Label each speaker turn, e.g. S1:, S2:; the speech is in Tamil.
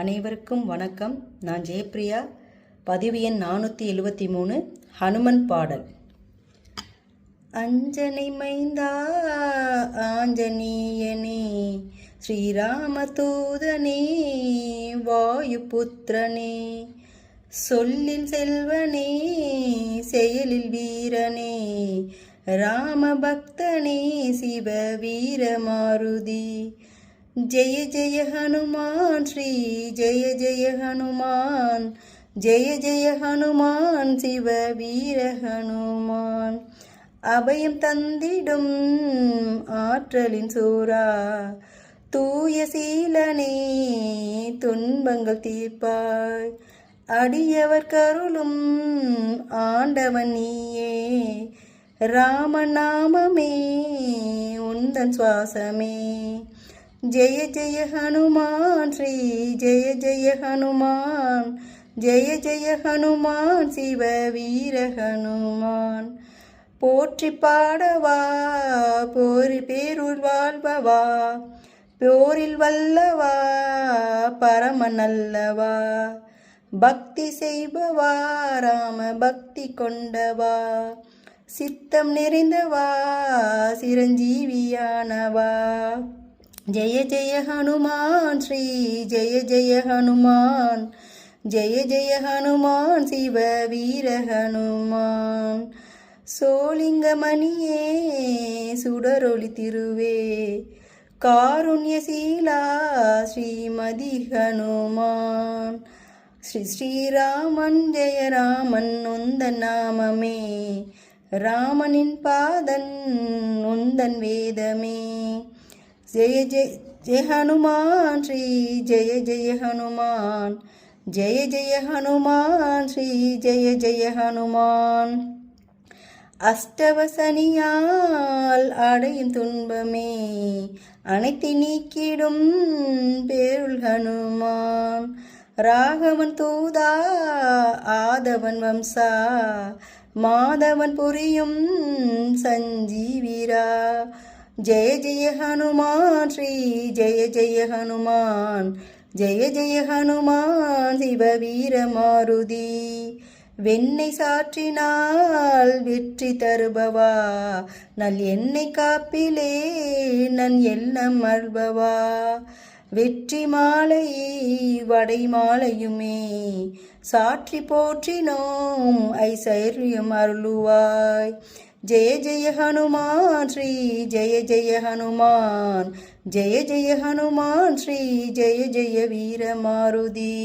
S1: அனைவருக்கும் வணக்கம். நான் ஜெயப்ரியா பதிவு எண் நானூற்றி எழுபத்தி மூணு ஹனுமன் பாடல். அஞ்சனை மைந்தா ஆஞ்சநேயனே ஸ்ரீராம தூதனே வாயு புத்திரனே சொல்லில் செல்வனே செயலில் வீரனே ராமபக்தனே சிவ வீரமாருதி ஜெய ஜெய ஹனுமான் ஸ்ரீ ஜெய ஜெய ஹனுமான் ஜெய ஜெய ஹனுமான் சிவ வீர ஹனுமான். அபயம் தந்திடும் ஆற்றலின் சூரா தூய சீலனே துன்பங்கள் தீர்ப்பாய். அடியவர் கருளும் ஆண்டவன் நீயே ராமநாமமே உந்தன் சுவாசமே. ஜெய ஜெய ஹனுமான் ஸ்ரீ ஜெய ஜெய ஹனுமான் ஜெய ஜெய ஹனுமான் சிவ வீர ஹனுமான். போற்றி பாடவா போரி பேருள் வாழ்பவா போரில் வல்லவா பரம நல்லவா. பக்தி செய்பவா ராம பக்தி கொண்டவா. சித்தம் நிறைந்தவா சிரஞ்சீவியானவா. ஜெய ஜெய ஹனுமான் ஸ்ரீ ஜெய ஜெய ஹனுமான். ஜெய ஜெய ஹனுமான் சிவ வீர ஹனுமான். சோலிங்கமணியே சுடரொளி திருவே. காருண்யசீலா ஸ்ரீமதி ஹனுமான். ஸ்ரீ ஸ்ரீராமன் ஜெய ராமன் உந்த நாமமே. ராமனின் பாதன் உந்தன் வேதமே. ஜெய ஜெய ஜெய ஹனுமான் ஸ்ரீ ஜெய ஜெய ஹனுமான். ஜெய ஜெய ஹனுமான் ஸ்ரீ ஜெய ஜெய ஹனுமான். அஷ்டவசனியால் அடையும் துன்பமே அனைத்து நீக்கிடும் பேருள் ஹனுமான். ராகவன் தூதா ஆதவன் வம்சா மாதவன் புரியும் சஞ்சீவிரா. ஜெய ஜெய ஹனுமான் ஸ்ரீ ஜெய ஜெய ஹனுமான். ஜெய ஜெய ஹனுமான் சிவ வீர மாருதி. வெண்ணை சாற்றினால் வெற்றி தருபவா. நல் எண்ணெய் காப்பிலே நன் எண்ணம் அல்பவா வெற்றி மாலையே வடை மாலையுமே சாற்றி போற்றினோம் ஐசைரியம் அருளுவாய். ஜெய ஜெய ஹனுமான் ஸ்ரீ ஜெய ஜெய ஹனுமான். ஜெய ஜெய ஹனுமான் ஸ்ரீ ஜெய ஜெய வீர மாருதி